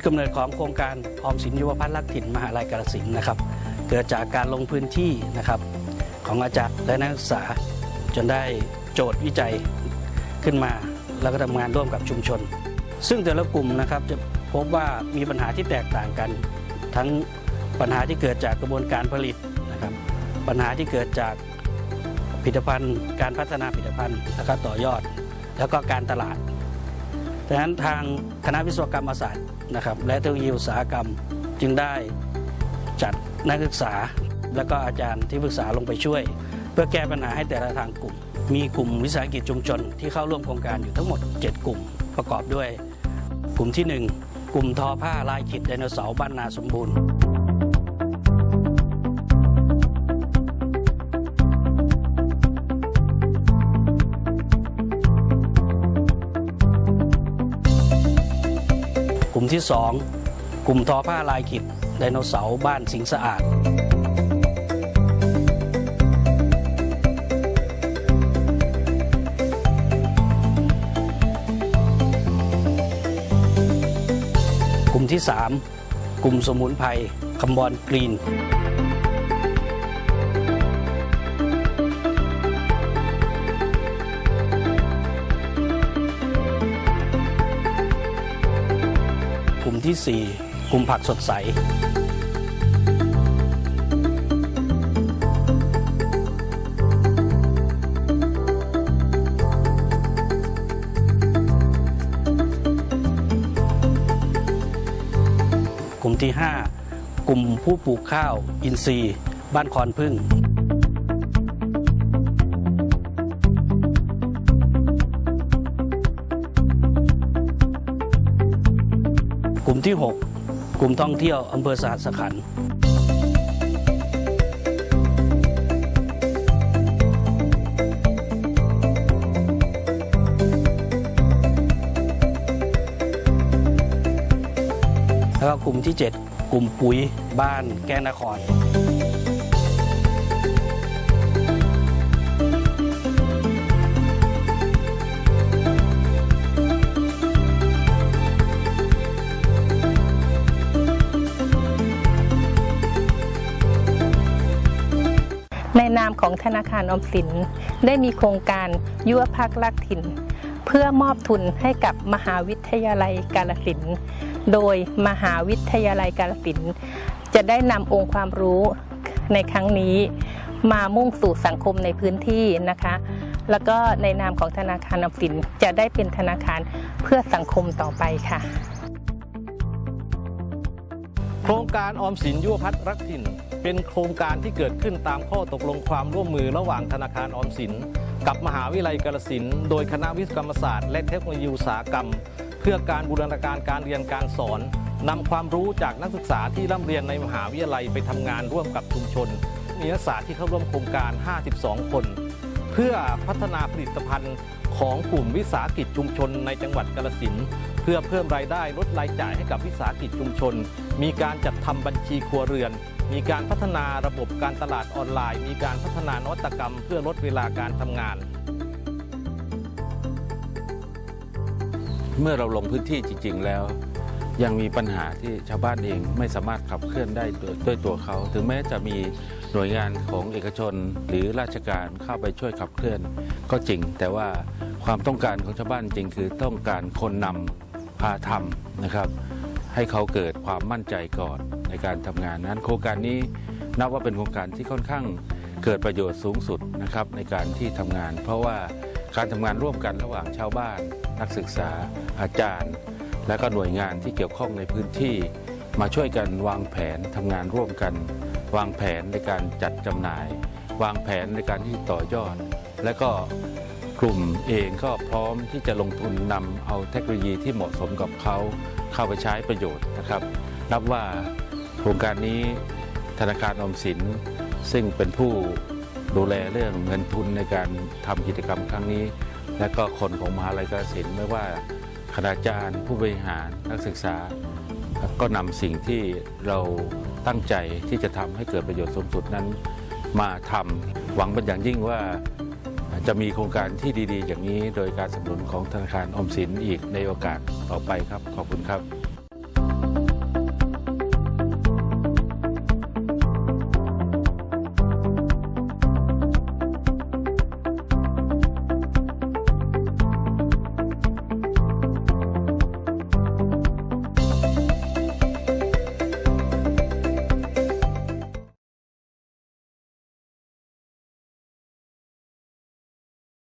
ดกำเนิดของโครงการออมสินยุวพัฒน์รักถิ่นมหาลัยกาฬสินธุ์นะครับ เกิดจากการลงพื้นที่นะครับของอาจารย์และนักศึกษา จนได้โจทย์วิจัยขึ้นมา แล้วก็ทำงานร่วมกับชุมชน ซึ่งแต่ละกลุ่มนะครับจะพบว่ามีปัญหาที่แตกต่างกัน ทั้งปัญหาที่เกิดจากกระบวนการผลิตนะครับ ปัญหาที่เกิดจากผลิตภัณฑ์ การพัฒนาผลิตภัณฑ์แล้วก็ต่อยอด แล้วก็การตลาด ดังนั้นทางคณะวิศวกรรมศาสตร์นะครับและเทคโนโลยีอุตสาหกรรมจึงได้จัดนักศึกษา และก็อาจารย์ที่ปรึกษาลงไปช่วย เพื่อแก้ปัญหาให้แต่ละทางกลุ่ม มีกลุ่มวิสาหกิจชุมชน ที่เข้าร่วมโครงการอยู่ทั้งหมด 7 กลุ่มประกอบด้วย กลุ่มที่ 1 กลุ่มทอผ้าลายขิดไดโนเสาร์บ้านนาสมบูรณ์ ที่ 2 กลุ่มทอผ้าลายขิดไดโนเสาร์บ้านสิงสะอาด กลุ่มที่ 3 กลุ่มสมุนไพรคำบอนกรีน ลุ่มที่ 4 กลุ่มผักสดใส กลุ่มที่ 5 กลุ่มผู้ปลูกข้าว อินทรีย์ บ้านคอนพึ่ง ที่ 6 กลุ่มท่องเที่ยวอำเภอสหัสขันธ์แล้วก็กลุ่มที่ 7 กลุ่มปุ๋ยบ้านแก้นคร ในนามของธนาคารอมสิน ได้มีโครงการยุวพักรักถิ่น เพื่อมอบทุนให้กับมหาวิทยาลัยกาลสินธุ์โดยมหาวิทยาลัยกาลสินธุ์จะได้นำองค์ความรู้ในครั้งนี้ มามุ่งสู่สังคมในพื้นที่นะคะ แล้วก็ในนามของธนาคารออมสินจะได้เป็นธนาคารเพื่อสังคมต่อไปค่ะ โครงการออมสินยุวพัฒน์รักถิ่น เป็นโครงการที่เกิดขึ้นตามข้อตกลงความร่วมมือระหว่างธนาคารออมสิน กับมหาวิทยาลัยกาฬสินโดยคณะวิศวกรรมศาสตร์ และเทคโนโลยีอุตสาหกรรม เพื่อการบูรณาการการเรียนการสอนนำความรู้จากนักศึกษาที่ร่ำเรียนในมหาวิทยาลัยไปทำงานร่วมกับชุมชน มีนักศึกษาที่เข้าร่วมโครงการ 52 คน เพื่อพัฒนาผลิตภัณฑ์ของกลุ่มวิสาหกิจชุมชนในจังหวัดกาฬสินเพื่อเพิ่มรายได้ลดรายจ่ายให้กับวิสาหกิจชุมชน มีการจัดทำบัญชีครัวเรือน มีการพัฒนาระบบการตลาดออนไลน์ มีการพัฒนานวัตกรรม เพื่อลดเวลาการทำงาน เมื่อเราลงพื้นที่จริง ๆ แล้วยังมีปัญหาที่ชาวบ้านเองไม่สามารถขับเคลื่อนได้ด้วยตัวเขา ถึงแม้จะมีหน่วยงานของเอกชนหรือราชการเข้าไปช่วยขับเคลื่อน ก็จริง แต่ว่าความต้องการของชาวบ้านจริงคือต้องการคนนำพาทำนะครับ ให้เขาเกิดความมั่นใจก่อนในการทำงานนั้น โครงการนี้นับว่าเป็นโครงการที่ค่อนข้างเกิดประโยชน์สูงสุดนะครับในการที่ทำงาน เพราะว่าการทำงานร่วมกันระหว่างชาวบ้าน นักศึกษา อาจารย์ และก็หน่วยงานที่เกี่ยวข้องในพื้นที่ มาช่วยกันวางแผนทำงานร่วมกัน วางแผนในการจัดจำหน่าย วางแผนในการที่ต่อยอด และก็ กลุ่มเองก็พร้อมที่จะลงทุนนำเอาเทคโนโลยีที่เหมาะสมกับเขาเข้าไปใช้ประโยชน์นะครับ นับว่าโครงการนี้ธนาคารอมสิน ซึ่งเป็นผู้ดูแลเรื่องเงินทุนในการทำกิจกรรมครั้งนี้ และก็คนของมหาลัยกาฬสินธุ์ไม่ว่าคณาจารย์ผู้บริหารนักศึกษา ก็นำสิ่งที่เราตั้งใจที่จะทำให้เกิดประโยชน์สูงสุดนั้นมาทำหวังเป็นอย่างยิ่งว่า จะมีโครงการที่ดี ๆ อย่างนี้ โดยการสนับสนุนของธนาคารอมสินอีกในโอกาสต่อไปครับ ขอบคุณครับ